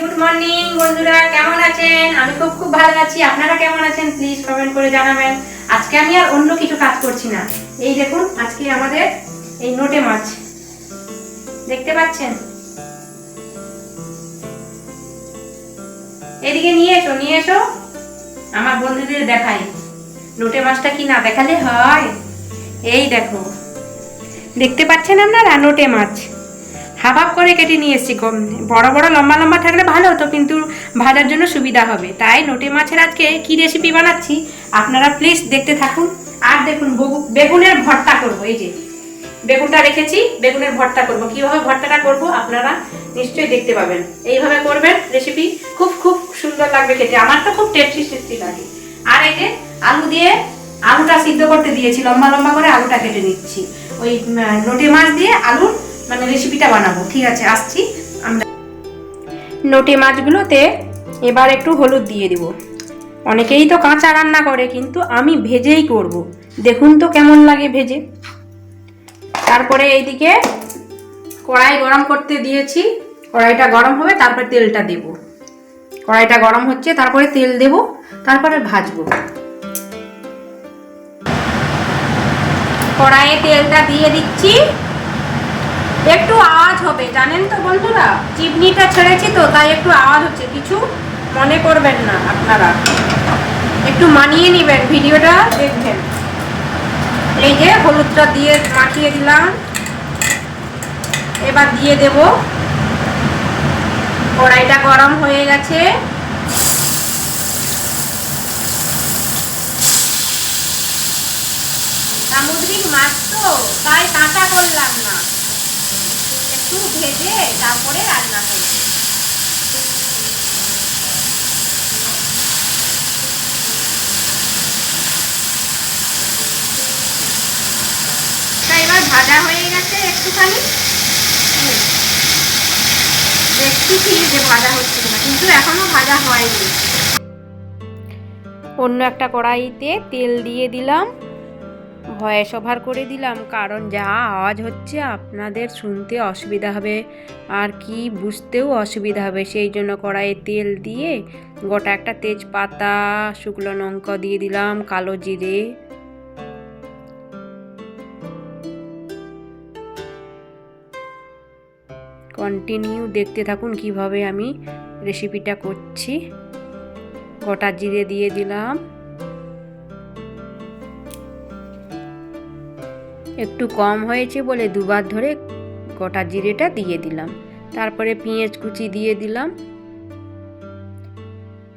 Good morning বন্ধুরা, কেমন আছেন? আমি খুব খুব ভালো আছি। আপনারা কেমন আছেন? প্লিজ কমেন্ট করে জানাবেন। আজকে আমি আর অন্য কিছু কাজ করছি না। এই দেখুন, আজকে আমাদের এই নোটে মাছ। দেখতে পাচ্ছেন? এদিকে নিয়ে এসো নিয়ে এসো। আমার বন্ধুদের দেখাই। নোটে মাছটা কি না দেখালে হয়? এই দেখো। দেখতে পাচ্ছেন আপনারা? নোটে মাছ। হাফ হাফ করে কেটে নিয়ে এসেছি। কম বড় বড়, লম্বা লম্বা থাকলে ভালো হতো, কিন্তু ভাজার জন্য সুবিধা হবে। তাই নোটে মাছের আজকে কি রেসিপি বানাচ্ছি, আপনারা প্লিজ দেখতে থাকুন। আর দেখুন, বগু- বেগুনের ভর্তা করব, এই যে। বেগুনটা রেখেছি, বেগুনের ভর্তা করব। কীভাবে ভর্তাটা করব, আপনারা নিশ্চয়ই দেখতে পাবেন। এইভাবে করবেন রেসিপি খুব খুব সুন্দর লাগবে খেতে। আমার তো খুব টেস্টি টেস্টি লাগে। আর যে আলু দিয়ে আলুটা সিদ্ধ করতে দিয়েছি, লম্বা লম্বা করে আলুটা কেটে নিচ্ছি। ওই নোটে মাছ দিয়ে আলুর মানে রেসিপিটা বানাবো। ঠিক আছে, আসছি। আমরা নোটে মাছগুলোতে এবার একটু হলুদ দিয়ে দিব। অনেকেই তো কাঁচা রান্না করে, কিন্তু আমি ভেজেই করব। দেখুন তো কেমন লাগে ভেজে। তারপরে এইদিকে কড়াই গরম করতে দিয়েছি। কড়াইটা গরম হবে, তারপরে তেলটা দেব। কড়াইটা গরম হচ্ছে, তারপরে তেল দেব, তারপরে ভাজবো। কড়াইয়ে তেলটা দিয়ে দিচ্ছি। একটু আওয়াজ হবে, জানেন তো বন্ধুরা? চিমনিটা ছেড়েছি তো, তাই একটু আওয়াজ হচ্ছে। কিছু মনে করবেন না আপনারা। একটু মানিয়ে নেবেন, ভিডিওটা দেখবেন। এই যে হলুদটা দিয়ে মাখিয়ে দিলাম। এবার দিয়ে দেব। কড়াইটা গরম হয়ে গেছে। সামুদ্রিক মাছ তো তাই কাঁচা করলাম না। একটু ভেজে তারপরে রান্না করব। তা এবার ভাজা হয়ে গেছে একটুখানি। হুম। দেখতেছি যে ভাজা হচ্ছে কিনা কিন্তু এখনও ভাজা হয়নি। অন্য একটা কড়াইতে তেল দিয়ে দিলাম। ভয়েস ওভার করে দিলাম, কারণ যা আওয়াজ হচ্ছে আপনাদের শুনতে অসুবিধা হবে। আর কি বুঝতেও অসুবিধা হবে, সেই জন্য কড়াইয়ে তেল দিয়ে গোটা একটা তেজপাতা, শুকনো লঙ্কা দিয়ে দিলাম, কালো জিরে। কন্টিনিউ দেখতে থাকুন কীভাবে আমি রেসিপিটা করছি। গোটা জিরে দিয়ে দিলাম। একটু কম হয়েছে বলে দুবার ধরে গোটা জিরেটা দিয়ে দিলাম। তারপরে পেঁয়াজ কুচি দিয়ে দিলাম।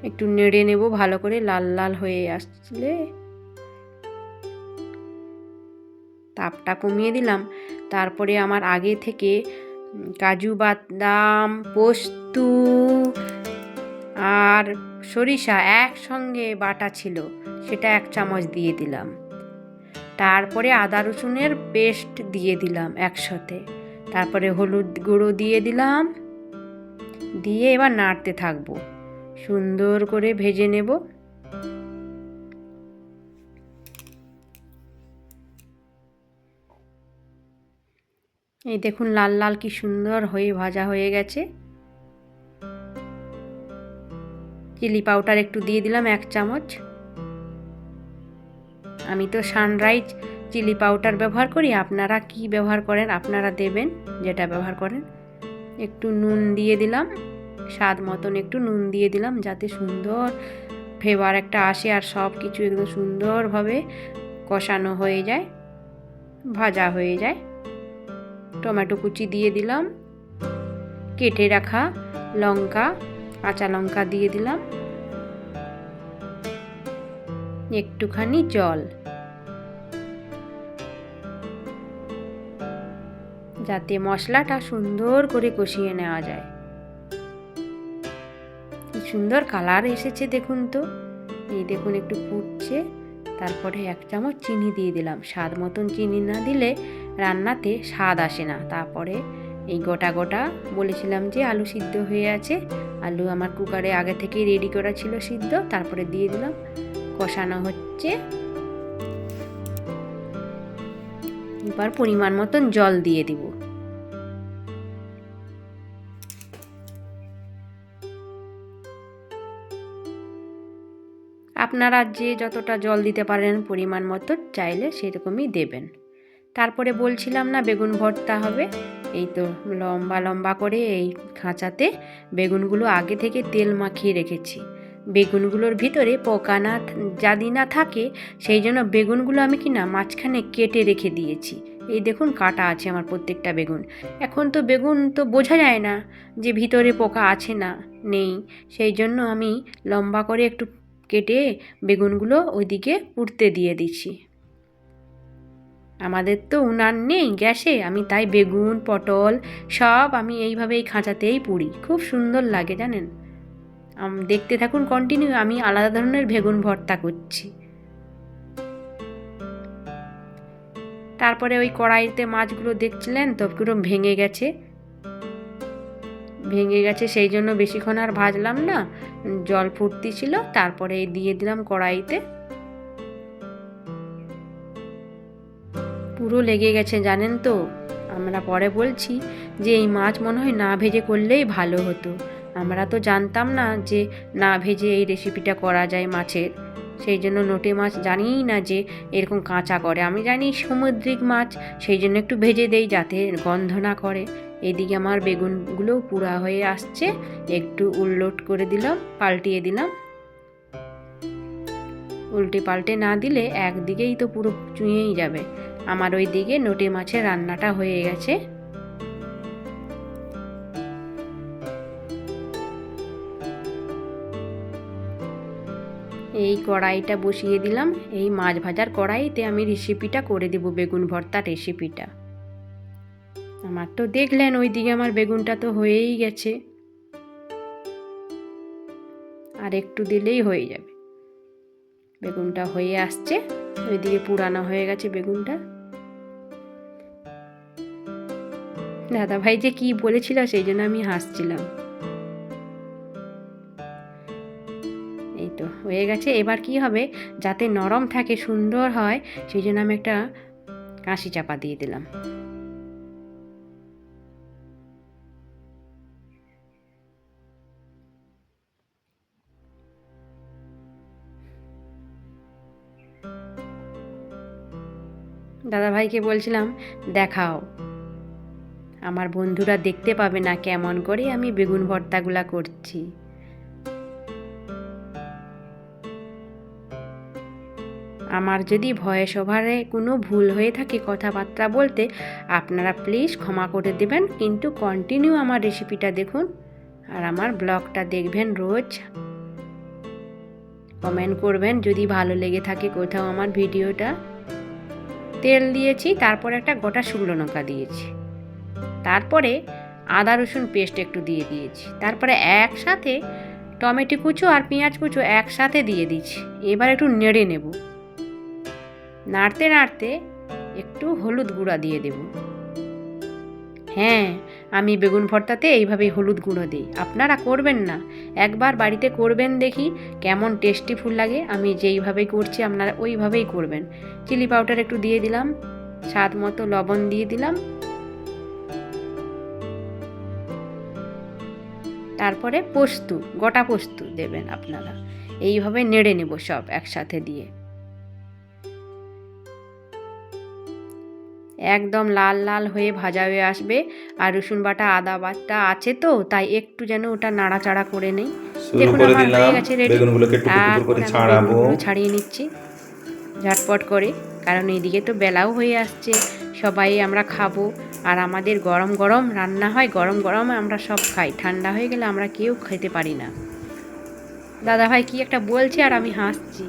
একটু নেড়ে নেব, ভালো করে লাল লাল হয়ে আসলে তাপটা কমিয়ে দিলাম। তারপরে আমার আগে থেকে কাজু বাদাম, পোস্ত আর সরিষা একসঙ্গে বাটা ছিল, সেটা এক চামচ দিয়ে দিলাম। তারপরে আদা রসুনের পেস্ট দিয়ে দিলাম একসাথে। তারপরে হলুদ গুঁড়ো দিয়ে দিলাম। দিয়ে এবার নাড়তে থাকব। সুন্দর করে ভেজে নেব। এই দেখুন লাল লাল কি সুন্দর হয়ে ভাজা হয়ে গেছে। চিলি পাউডার একটু দিয়ে দিলাম এক চামচ। আমি তো সানরাইজ চিলি পাউডার ব্যবহার করি, আপনারা কি ব্যবহার করেন? আপনারা দেবেন যেটা ব্যবহার করেন। একটু নুন দিয়ে দিলাম, স্বাদ মতন একটু নুন দিয়ে দিলাম যাতে সুন্দর ফ্লেভার একটা আসে আর সব কিছু একদম সুন্দরভাবে কষানো হয়ে যায়, ভাজা হয়ে যায়। টমেটো কুচি দিয়ে দিলাম, কেটে রাখা লঙ্কা, কাঁচা লঙ্কা দিয়ে দিলাম। একটুখানি জল। যাতে মশলাটা সুন্দর করে কষিয়ে নেওয়া যায়। কি সুন্দর কালার এসেছে দেখুন তো। এই দেখুন একটু ফুটছে। তারপরে এক চামচ চিনি দিয়ে দিলাম। স্বাদ মতন চিনি না দিলে রান্নাতে স্বাদ আসে না। তারপরে এই গোটা গোটা বলেছিলাম যে আলু সিদ্ধ হয়ে আছে। আলু আমার কুকারে আগে থেকেই রেডি করা ছিল সিদ্ধ। তারপরে দিয়ে দিলাম। কষানো হচ্ছে। এবার পরিমাণ মতন জল দিয়ে দিব। আপনারা যে যতটা জল দিতে পারেন পরিমাণ মতো চাইলে সেরকমই দেবেন। তারপরে বলছিলাম না বেগুন ভর্তা হবে, এই তো লম্বা লম্বা করে এই খাঁচাতে বেগুনগুলো আগে থেকে তেল মাখিয়ে রেখেছি। বেগুনগুলোর ভিতরে পোকা না যদি না থাকে, সেই জন্য বেগুনগুলো আমি কি না মাঝখানে কেটে রেখে দিয়েছি। এই দেখুন কাটা আছে আমার প্রত্যেকটা বেগুন। এখন তো বেগুন তো বোঝা যায় না যে ভিতরে পোকা আছে না, নেই। সেই জন্য আমি লম্বা করে একটু কেটে বেগুনগুলো ওইদিকে পুড়তে দিয়ে দিচ্ছি। আমাদের তো উনান নেই গ্যাসে, আমি তাই বেগুন, পটল সব আমি এইভাবে এই খাঁচাতেই পুড়ি। খুব সুন্দর লাগে জানেন। দেখতে থাকুন কন্টিনিউ আমি আলাদা ধরনের বেগুন ভর্তা করছি। তারপরে ওই কড়াইতে মাছগুলো দেখছিলেন, তো পুরো ভেঙে গেছে। ভেঙে গেছে, সেই জন্য বেশিক্ষণ আর ভাজলাম না। জল ফুটতি ছিল, তারপরে দিয়ে দিলাম কড়াইতে। পুরো লেগে গেছে, জানেন তো? আমরা পরে বলছি যে, এই মাছ মনে হয় না ভেজে করলেই ভালো হতো। আমরা তো জানতাম না যে, না ভেজে এই রেসিপিটা করা যায় মাছের। সেই জন্য নোটে মাছ জানিই না যে, এরকম কাঁচা করে। আমি জানি সামুদ্রিক মাছ, সেই জন্য একটু ভেজে দেই যাতে গন্ধ না করে। এদিকে আমার বেগুনগুলো পুরা হয়ে আসছে। একটু উল্লোট করে দিলাম, পাল্টিয়ে দিলাম। উল্টে পাল্টে না দিলে একদিকেই তো পুরো চুঁয়েই যাবে। আমার ওই দিকে নোটে মাছের রান্নাটা হয়ে গেছে। এই কড়াইটা বসিয়ে দিলাম। এই মাছ ভাজার কড়াইতে আমি রেসিপিটা করে দেব বেগুন ভর্তা রেসিপিটা আমার তো দেখলেন ওই দিকে আমার বেগুনটা তো হয়েই গেছে। আর একটু দিলেই হয়ে যাবে। বেগুনটা হয়ে আসছে, ওইদিকে পুরানো হয়ে গেছে বেগুনটা। দাদা ভাই যে কি বলেছিল সেই জন্য আমি হাসছিলাম। এই তো হয়ে গেছে, এবার কি হবে? যাতে নরম থাকে, সুন্দর হয়, সেই জন্য আমি একটা কাঁশি চাপা দিয়ে দিলাম। দাদাভাইকে বলছিলাম, দেখাও। আমার বন্ধুরা দেখতে পাবে না কেমন করে আমি বেগুন ভর্তাগুলা করছি। আমার যদি ভয়েস ওভারে কোনো ভুল হয়ে থাকে কথাবার্তা বলতে, আপনারা প্লিজ ক্ষমা করে দেবেন, কিন্তু কন্টিনিউ আমার রেসিপিটা দেখুন আর আমার ব্লগটা দেখবেন রোজ। কমেন্ট করবেন যদি ভালো লেগে থাকে কোথাও আমার ভিডিওটা। তেল দিয়েছি, তারপরে একটা গোটা শুকনো লঙ্কা দিয়েছি। তারপরে আদা, রসুন পেস্ট একটু দিয়ে দিয়েছি। তারপরে একসাথে টমেটো কুচো আর পেঁয়াজ কুচো একসাথে দিয়ে দিচ্ছি এবার একটু নেড়ে নেব। নাড়তে নাড়তে একটু হলুদ গুঁড়া দিয়ে দেব। হ্যাঁ আমি বেগুন ভর্তাতে এইভাবেই হলুদ গুঁড়ো দিই। আপনারা করবেন না। একবার বাড়িতে করবেন দেখি, কেমন টেস্টি ফুল লাগে। আমি যেইভাবেই করছি, আপনারা ওইভাবেই করবেন। চিলি পাউডার একটু দিয়ে দিলাম, স্বাদ মতো লবণ দিয়ে দিলাম। তারপরে পোস্ত, গোটা পোস্ত দেবেন আপনারা। এইভাবে নেড়ে নেব সব একসাথে দিয়ে। একদম লাল লাল হয়ে ভাজা হয়ে আসবে। আর রসুন বাটা আদা বাটা আছে তো তাই একটু যেন ওটা নাড়াচাড়া করে নেই। দেখুন আমার হয়ে গেছে রেডি ছাড়িয়ে নিচ্ছি। ঝটপট করে কারণ এইদিকে তো বেলাও হয়ে আসছে। সবাই আমরা খাব। আর আমাদের গরম গরম রান্না হয় গরম গরম আমরা সব খাই। ঠান্ডা হয়ে গেলে আমরা কেউ খেতে পারি না। দাদা ভাই কি একটা বলছে আর আমি হাসছি।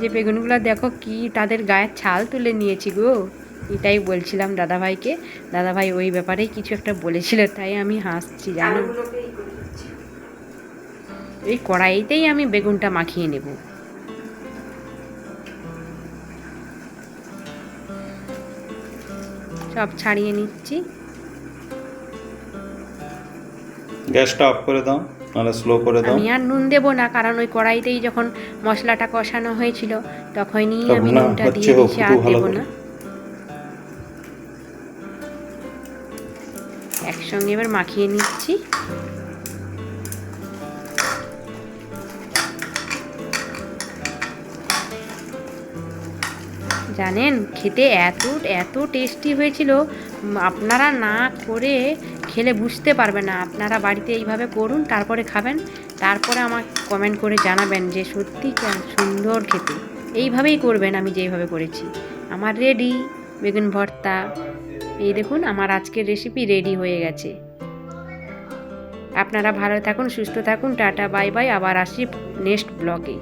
যে বেগুনগুলো দেখো কি তাদের গায়ের ছাল তুলে নিয়েছি গো। এটাই বলছিলাম দাদাভাইকে। দাদাভাই ওই ব্যাপারে কিছু একটা বলেছিল তাই আমি হাসছি জানো? এই কড়াইতেই আমি বেগুনটা মাখিয়ে নেব। সব ছাড়িয়ে নিচ্ছি। গ্যাসটা অফ করে দাও নাহলে স্লো করে দাও। আমি আর নুন দেবো না কারণ ওই কড়াইতেই যখন মশলাটা কষানো হয়েছিল তখনই তখন আমি নুনটা দিয়ে দিয়েছি আর দেবো না। একসঙ্গে এবার মাখিয়ে নিচ্ছি। জানেন, খেতে এত এত টেস্টি হয়েছিল আপনারা না করে খেলে বুঝতে পারবেন না। আপনারা বাড়িতে এইভাবে করুন, তারপরে খাবেন। তারপরে আমাকে কমেন্ট করে জানাবেন যে সত্যি সুন্দর খেতে। এইভাবেই করবেন আমি যেইভাবে করেছি। আমার রেডি বেগুন ভর্তা এই দেখুন, আমার আজকের রেসিপি রেডি হয়ে গেছে। আপনারা ভালো থাকুন, সুস্থ থাকুন, টাটা বাই বাই আবার আসি নেক্সট ব্লগে